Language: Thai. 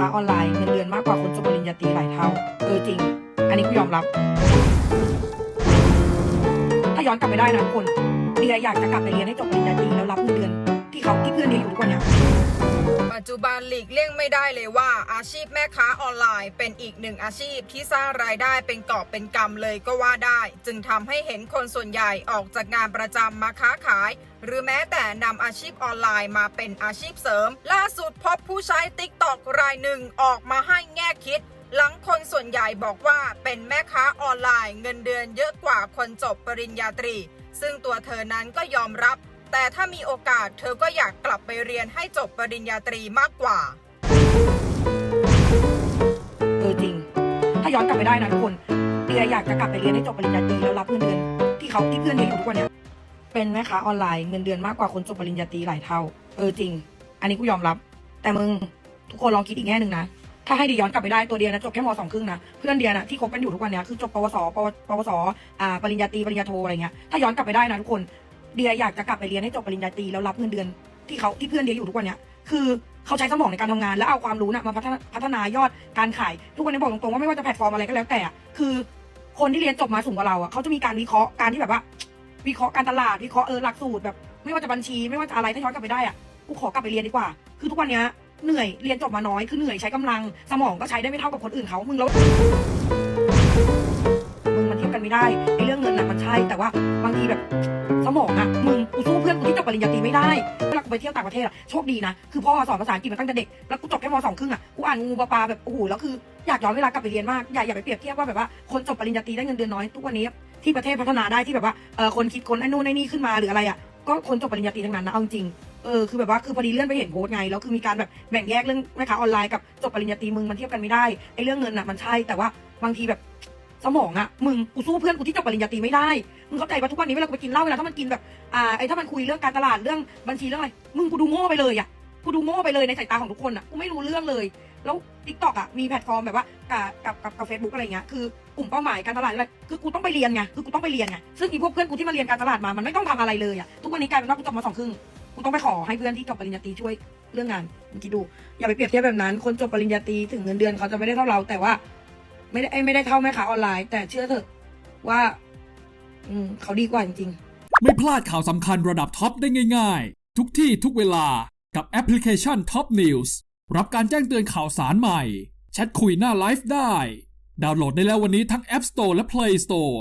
ค้าออนไลน์เงินเดือนมากกว่าคนจบปริญญาตรีหลายเท่า เออจริง อันนี้กูยอมรับ ถ้าย้อนกลับไปได้นะทุกคนเดียอยากจะกลับไปเรียนให้จบปริญญาตรีแล้วรับเงินเดือนที่เขาที่เพื่อนเดียอยู่ทุกวันเนี้ย ปัจจุบันหลีกเลี่ยงไม่ได้เลยว่าอาชีพแม่ค้าออนไลน์เป็นอีกหนึ่งอาชีพที่สร้างรายได้เป็นกอบเป็นกำเลยก็ว่าได้ จึงทำให้เห็นคนส่วนใหญ่ออกจากงานประจำมาค้าขาย หรือแม้แต่นำอาชีพออนไลน์มาเป็นอาชีพเสริม ล่าสุดพบผู้ใช้ติ๊กตอกรายหนึ่งออกมาให้แง่คิดหลังคนส่วนใหญ่บอกว่าเป็นแม่ค้าออนไลน์เงินเดือนเยอะกว่าคนจบปริญญาตรี ซึ่งตัวเธอนั้นก็ยอมรับ แต่ถ้ามีโอกาสเธอก็อยากกลับไปเรียนให้จบปริญญาตรีมากกว่า เออจริง ถ้าย้อนกลับไปได้นะทุกคนเดียอยากจะกลับไปเรียนให้จบปริญญาตรีแล้วรับเงินเดือนที่เขาที่เพื่อนเดียอยู่ทุกวันเนี้ยเป็นแม่ค้าออนไลน์เงินเดือนมากกว่าคนจบปริญญาตรีหลายเท่า เออจริง อันนี้กูยอมรับ แต่มึงทุกคนลองคิดอีกแง่หนึ่งนะถ้าให้เดียย้อนกลับไปได้ตัวเดียนะจบแค่มสองครึ่งนะเพื่อนเดียนะที่คบกันอยู่ทุกวันเนี้ยคือจบปวสปวปวสอ่าปริญญาตรีปริญญาโทอะไรเงี้ยถ้าย้อนกลับไปได้นะทุกคน เดียอยากจะกลับไปเรียนให้จบปริญญาตรีแล้วรับเงินเดือนที่เขาที่เพื่อนเดียอยู่ทุกวันเนี้ยคือเขาใช้สมองในการทำงาน แล้วเอาความรู้น่ะมาพัฒนาพัฒนายอดการขายทุกวันนี้บอกตรงๆว่าไม่ว่าจะแพลตฟอร์มอะไรก็แล้วแต่ คือคนที่เรียนจบมาสูงกว่าเราอะเขาจะมีการวิเคราะห์การที่แบบว่า วิเคราะห์การตลาดวิเคราะห์เออหลักสูตรแบบ ไม่ว่าจะบัญชีไม่ว่าจะอะไรถ้าย้อนกลับไปได้อะกูขอกลับไปเรียนดีกว่า คือทุกวันเนี้ยเหนื่อยเรียนจบมาน้อยคือเหนื่อยใช้กำลัง สมองก็ใช้ได้ไม่เท่ากับคนอื่นเขามึงแล้ว กันไม่ได้ไอ้เรื่องเงินน่ะมันใช่ แต่ว่าบางทีแบบสมองอะมึงกูสู้เพื่อนกูที่จบปริญญาตรีไม่ได้เวลากูไปเที่ยวต่างประเทศอะโชคดีนะ คือพ่อสอนภาษาอังกฤษมาตั้งแต่เด็ก แล้วกูจบแค่มสองครึ่งอะกูอ่านงูปลาแบบโอ้โหแล้วคืออยากย้อนเวลากลับไปเรียนมากอยากอยากไปเปรียบเทียบว่าแบบว่าคนจบปริญญาตรีได้เงินเดือนน้อยทุกวันนี้ที่ประเทศพัฒนาได้ที่แบบว่าเออคนคิดคนไอ้นู่นไอ้นี่ขึ้นมาหรืออะไรอะก็คนจบปริญญาตรีทั้งนั้นนะเอาจริงเออคือแบบว่าคือพอดีเลื่อนไปเห็นโพสต์ไงแล้วคือมีการแบบแบ่งแยกเรื่องแม่ค้าออนไลน์กับจบปริญญาตรีมึงมันเทียบกันไม่ได้ไอ้เรื่องเงินอะมันใช่แต่ว่าบางทีแบบ สมองอะมึงกูสู้เพื่อนกูที่จบปริญญาตรีไม่ได้ มึงเข้าใจว่าทุกวันนี้เวลากูไปกินเหล้าเวลาถ้ามันกินแบบอ่าไอ้ถ้ามันคุยเรื่องการตลาดเรื่องบัญชีเรื่องอะไร มึงกูดูโง่ไปเลยอะกูดูโง่ไปเลยในสายตาของทุกคนอะกูไม่รู้เรื่องเลย แล้วทิกตอกอะมีแพลตฟอร์มแบบว่ากับกับกับเฟซบุ๊กอะไรเงี้ยคือกลุ่มเป้าหมายการตลาดอะไรคือกูต้องไปเรียนไงคือกูต้องไปเรียนไงซึ่งอีพวกเพื่อนกูที่มาเรียนการตลาดมามันไม่ต้องทำอะไรเลยอะทุกวันนี้กลายเป็นว่ากูจบมาสองครึ่งกูต้องไปขอให้เพื่อนที่จบปริญญาตรีช่วยเรื่องงานคิดดู อย่าไปเปรียบเทียบแบบนั้น คนจบปริญญาตรีถึงเงินเดือนเขาจะไม่ได้เท่าเราแต่ว่า ไม่ได้ไม่ได้เท่าแม่ค้าออนไลน์ แต่เชื่อเถอะว่า อืมเขาดีกว่าจริงไม่พลาดข่าวสำคัญระดับท็อปได้ง่าย ๆ ทุกที่ทุกเวลากับแอปพลิเคชัน Top News รับการแจ้งเตือนข่าวสารใหม่ แชทคุยหน้าไลฟ์ได้ ดาวน์โหลดได้แล้ววันนี้ทั้ง App Store และ Play Store